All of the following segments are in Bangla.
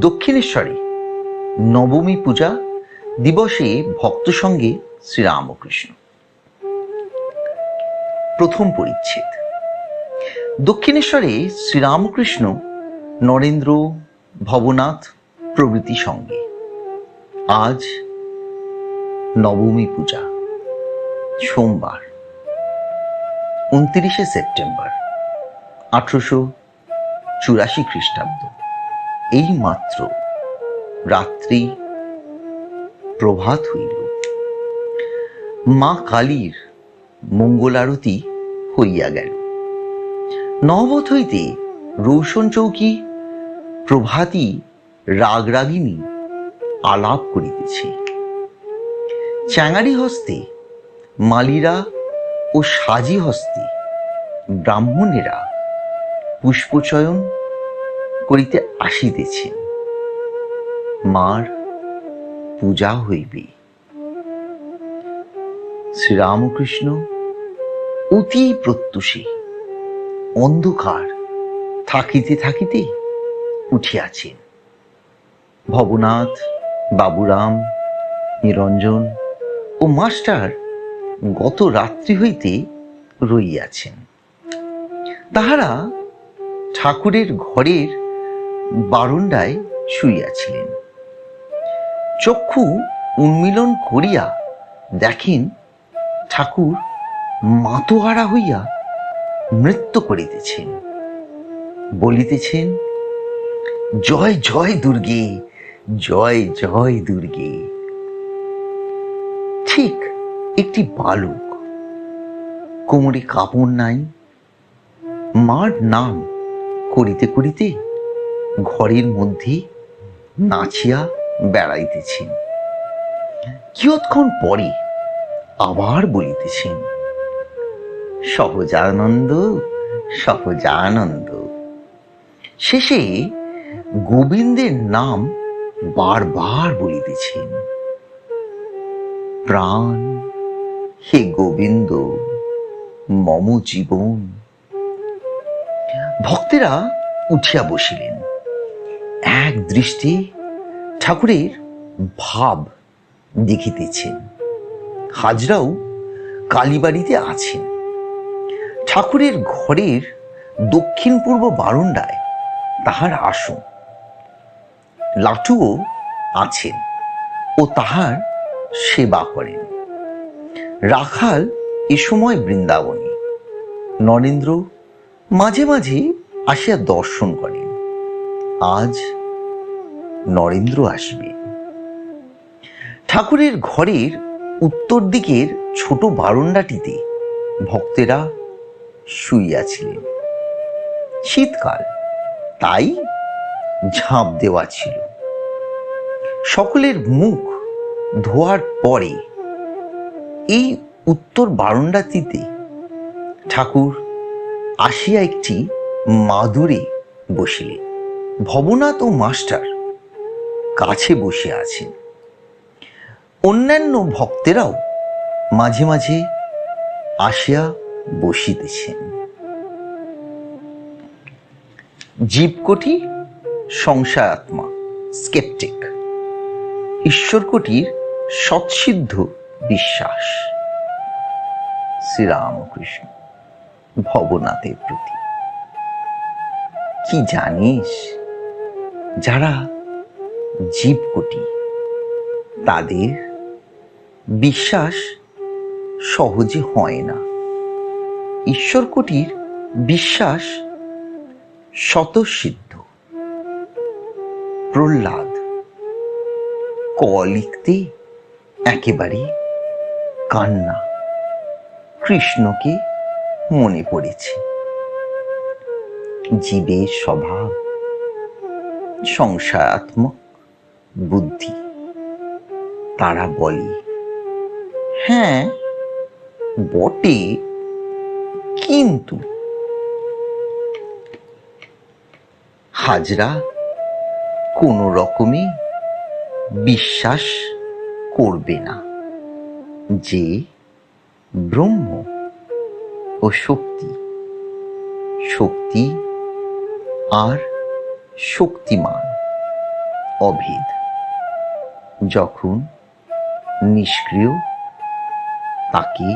দক্ষিণেশ্বরে, নবমী পূজা দিবসে ভক্ত সঙ্গে শ্রীরামকৃষ্ণ। প্রথম পরিচ্ছেদ। দক্ষিণেশ্বরে শ্রীরামকৃষ্ণ, নরেন্দ্র, ভবনাথ প্রভৃতি সঙ্গে। আজ নবমী পূজা, সোমবার, উনত্রিশে সেপ্টেম্বর, আঠারোশো চুরাশি খ্রিস্টাব্দ। এই মাত্র রাত্রি প্রভাত হইল। মা কালীর মঙ্গলারতি হইয়া গেল। নবত হইতে রৌশন চৌকি প্রভাতী রাগরাগিনী আলাপ করিতেছে। চ্যাঙারি হস্তে মালিরা ও সাজি হস্তে ব্রাহ্মণেরা পুষ্পচয়ন করিতে আসিতেছেন মার পূজা হইবে। শ্রীরামকৃষ্ণ অতি প্রত্যুষে অন্ধকার থাকিতে থাকিতে উঠিয়াছেন। ভবনাথ, বাবুরাম, নিরঞ্জন ও মাস্টার গত রাত্রি হইতে রইয়াছেন। তাহারা ঠাকুরের ঘরের বারণ্ডায় শুইয়াছিলেন। চক্ষু উন্মিলন করিয়া দেখেন ঠাকুর মাতোহারা হইয়া নৃত্য করিতেছেন। বলিতেছেন, জয় জয় দুর্গে, জয় জয় দুর্গে। ঠিক একটি বালক, কোমরে কাপড় নাই, মার নাম করিতে করিতে ঘরের মধ্যে নাচিয়া বেড়াইতেছেন। কিয়ৎক্ষণ পরে আবার বলিতেছেন, সহজানন্দ সহজানন্দ, শেষে গোবিন্দের নাম বারবার বলিতেছেন, প্রাণ, হে গোবিন্দ, মম জীবন। ভক্তেরা উঠিয়া বসিলেন। এক দৃষ্টি ঠাকুরের ভাব দেখিতেছেন। হাজরাও কালীবাড়িতে আছেন। ঠাকুরের ঘরের দক্ষিণ পূর্ব বারণ্ডায় তাহার আসন। লাটুও আছেন ও তাহার সেবা করেন। রাখাল এ সময় বৃন্দাবনে। নরেন্দ্র মাঝে মাঝে আসিয়া দর্শন করেন। আজ নরেন্দ্র আসবে। ঠাকুরের ঘরের উত্তর দিকের ছোট বারণ্ডাটিতে ভক্তেরা শুইয়াছিলেন শীতকাল, তাই ঝাঁপ দেওয়া ছিল। সকলের মুখ ধোয়ার পরে এই উত্তর বারণ্ডাটিতে ঠাকুর আসিয়া একটি মাদুরে বসিলেন। ভবনাথ ও মাস্টার কাছে বসে আছেন অন্যান্য ভক্তেরাও মাঝে মাঝে আসিয়া বসিতেছেন। জীবকোটি সংশয়াত্মা স্কেপটিক ঈশ্বরকোটির সৎসিদ্ধ বিশ্বাস। শ্রীরামকৃষ্ণ ভবনাথের প্রতি। কি জানিস? যারা জীবকোটি। তাদের বিশ্বাস সহজে হয় না। ঈশ্বরকোটির বিশ্বাস স্বতঃসিদ্ধ। প্রহ্লাদ, ক লিখতে একেবারে কান্না। কৃষ্ণকে মনে পড়েছে। জীবের স্বভাব সংশয়াত্মক। বুদ্ধি। তারা বলে হ্যাঁ। বটে কিন্তু হাজরা কোনো রকমে বিশ্বাস করবে না যে ব্রহ্ম ও শক্তি শক্তি আর শক্তিমান অভেদ। যখন নিষ্ক্রিয়, তাকে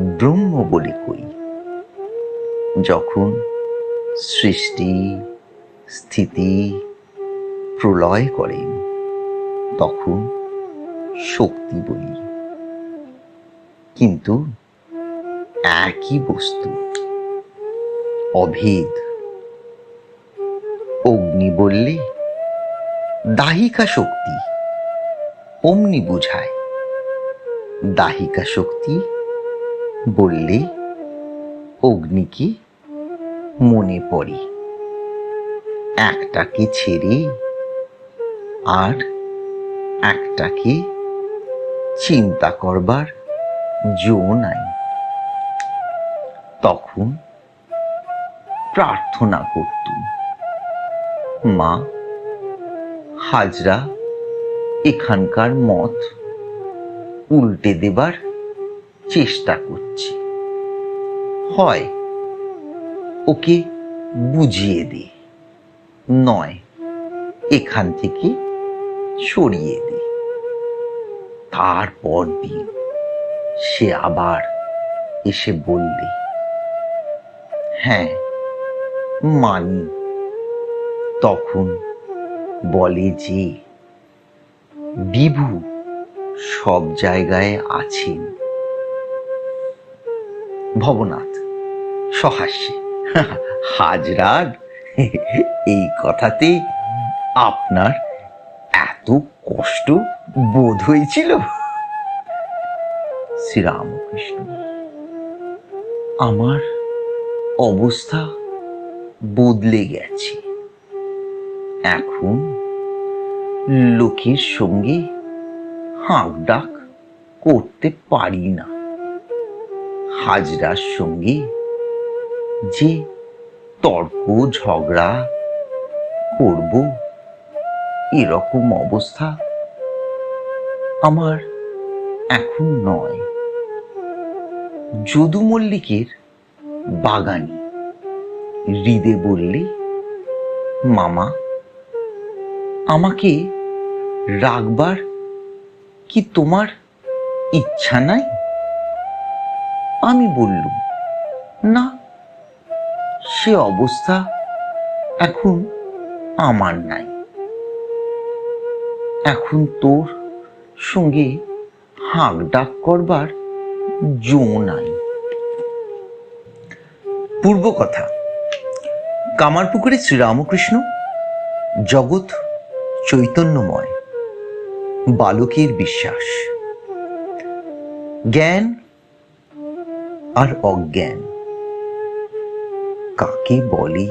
ব্রহ্ম বলে কই। যখন সৃষ্টি, স্থিতি প্রলয় করেন তখন শক্তি বলি। কিন্তু একই বস্তু, অভেদ, অগ্নি বললে দাহিকা শক্তি। অমনি বোঝায়, দাহিকা শক্তি বললে অগ্নিকে মনে পড়ে। একটাকে ছেড়ে আর একটাকে চিন্তা করবার জো নাই। তখন প্রার্থনা করতুম, মা, হাজরা এখানকার মত উল্টে দেবার চেষ্টা করছে। হয় ওকে বুঝিয়ে দে নয় এখান থেকে সরিয়ে দে তারপর দিন সে আবার এসে বললে হ্যাঁ মানি। তখন বলে যে বিভু সব জায়গায় আছেন। ভবনাথ, সহাস্যে। হাজরার? এই কথাতে আপনার এত কষ্ট বোধ হয়েছিল? শ্রীরামকৃষ্ণ, আমার অবস্থা বদলে গেছে। এখন লোকের সঙ্গে হাঁক ডাক করতে পারি না। হাজরার সঙ্গে যে তর্ক ঝগড়া করব, এরকম অবস্থা আমার এখন নয়। যদু মল্লিকের বাগানি হৃদে বললে, মামা আমাকে রাখবার কি তোমার ইচ্ছা নাই? আমি বললুম, না, সে অবস্থা এখন আমার নাই। এখন তোর সঙ্গে হাঁক ডাক করবার জো নাই। পূর্ব কথা, কামারপুকুরে শ্রীরামকৃষ্ণ জগৎ চৈতন্যময়, বালকের বিশ্বাস। জ্ঞান আর অজ্ঞান কাকে বলে?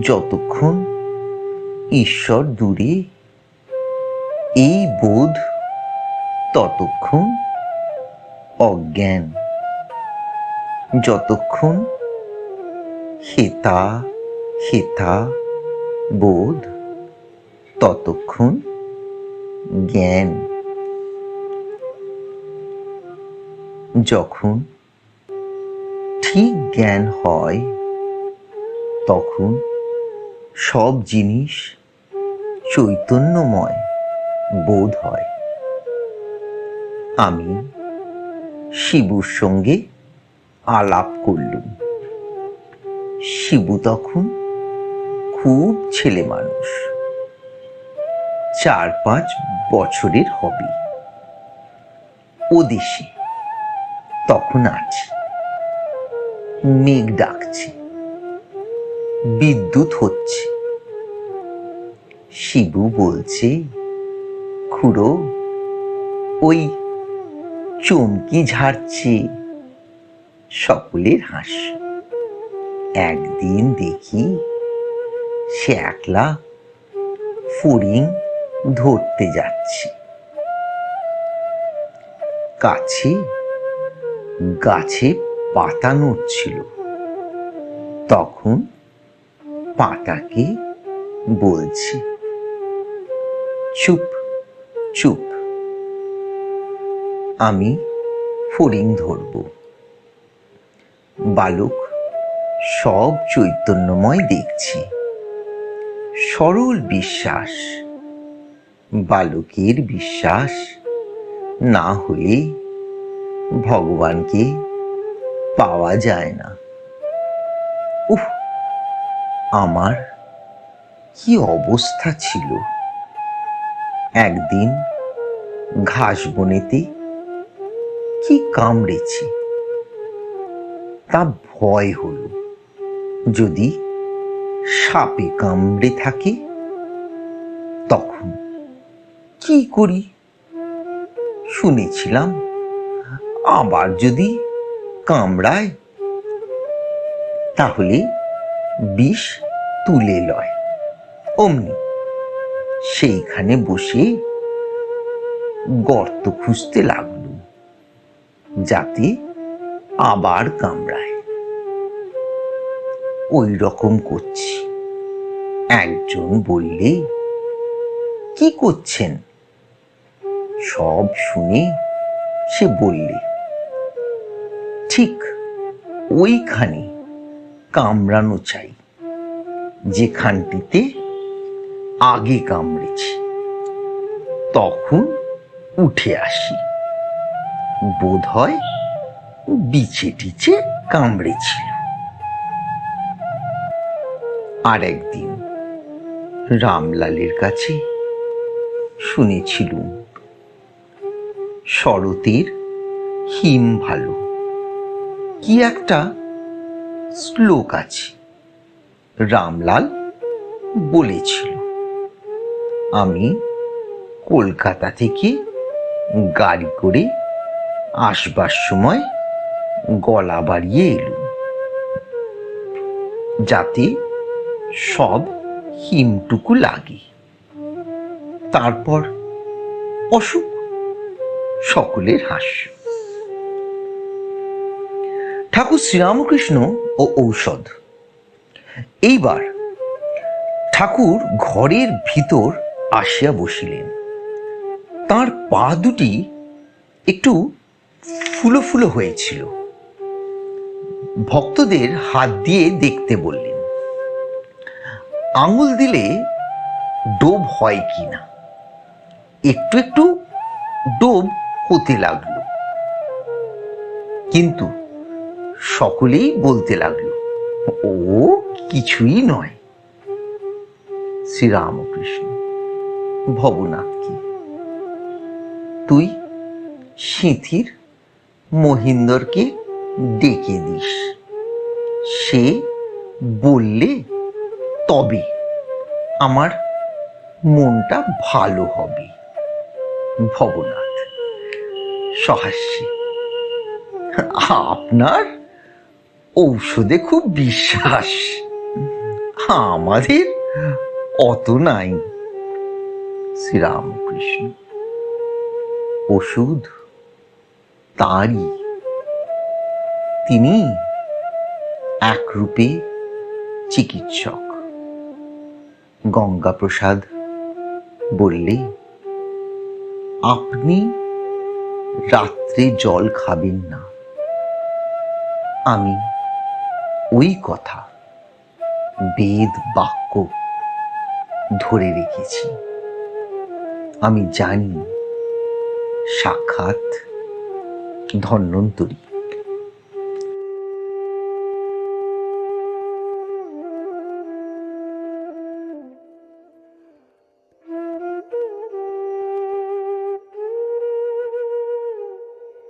যতক্ষণ ঈশ্বর দূরে এই বোধ, ততক্ষণ অজ্ঞান। যতক্ষণ হেতা হেতা বোধ, ততক্ষণ জ্ঞান। যখন ঠিক জ্ঞান হয়, তখন সব জিনিস চৈতন্যময় বোধ হয়। আমি শিবুর সঙ্গে আলাপ করলুম। শিবু তখন খুব ছেলে মানুষ। চার পাঁচ বছরের হবে। ও দেশে তখন আছে মেঘ ডাকছে। বিদ্যুৎ হচ্ছে। শিবু বলছে, খুড়ো, ওই চমকি ঝাড়ছে সকলের হাস্য একদিন দেখি সে একলা ফড়িং ধরতে যাচ্ছে। কাছে গাছে পাতা নড়ছিল। তখন পাতাকে বলছে, চুপ চুপ। আমি ফড়িং ধরব। বালক সব চৈতন্যময় দেখছি। সরল বিশ্বাস। বালকের বিশ্বাস না হলে ভগবানকে পাওয়া যায় না। উফ, আমার কি অবস্থা ছিল। একদিন ঘাস বনেতে কি কামড়েছে। তা ভয় হলো। যদি সাপে কামড়ে থাকে। তখন কি করি? শুনেছিলাম, আবার যদি কামড়ায়, তাহলে বিষ তুলে লয়। অমনি সেইখানে বসে গর্ত খুঁজতে লাগল যাতে আবার কামড়ায়। ওই রকম করছি। একজন বললে, কি করছেন? সব শুনে সে বললে, ঠিক ওইখানে কামড়ানো চাই, যেখানটিতে আগে কামড়েছি। তখন উঠে আসি। বোধ হয় বিছে টিচে কামড়েছিল আর একদিন রামলালের কাছে শুনেছিলুম, শরতের হিম ভালো। কি একটা শ্লোক আছে, রামলাল বলেছিল, আমি কলকাতা থেকে গাড়ি করে আসবার সময় গলা বাড়িয়ে এলুম, যাতে সব হিমটুকু লাগে। তারপর অসুখ, সকলের হাস্য। ঠাকুর শ্রীরামকৃষ্ণ ও ঔষধ। এইবার ঠাকুর ঘরের ভিতর আসিয়া বসিলেন। তার পা দুটি একটু ফুলো ফুলো হয়েছিল। ভক্তদের হাত দিয়ে দেখতে বললেন আঙুল দিলে ডোব হয় কি না একটু একটু ডোব হতে লাগল। কিন্তু সকলেই বলতে লাগল, ও, কিছুই নয়। শ্রীরামকৃষ্ণ ভবনাথকে তুই সিঁথির মহিন্দরকে ডেকে দিস। সে বললে তবে আমার মনটা ভালো হবে। ভবনাথ সহাস্যে, আপনার ঔষধে খুব বিশ্বাস। আমাদের অত নাই। শ্রীরামকৃষ্ণ, ওষুধ তাঁরই। তিনি একরূপে চিকিৎসক। গঙ্গাপ্রসাদ বললে আপনি রাত্রে জল খাবেন না। আমি ওই কথা বেদ বাক্য ধরে রেখেছি। আমি জানি সাক্ষাৎ ধন্বন্তরী।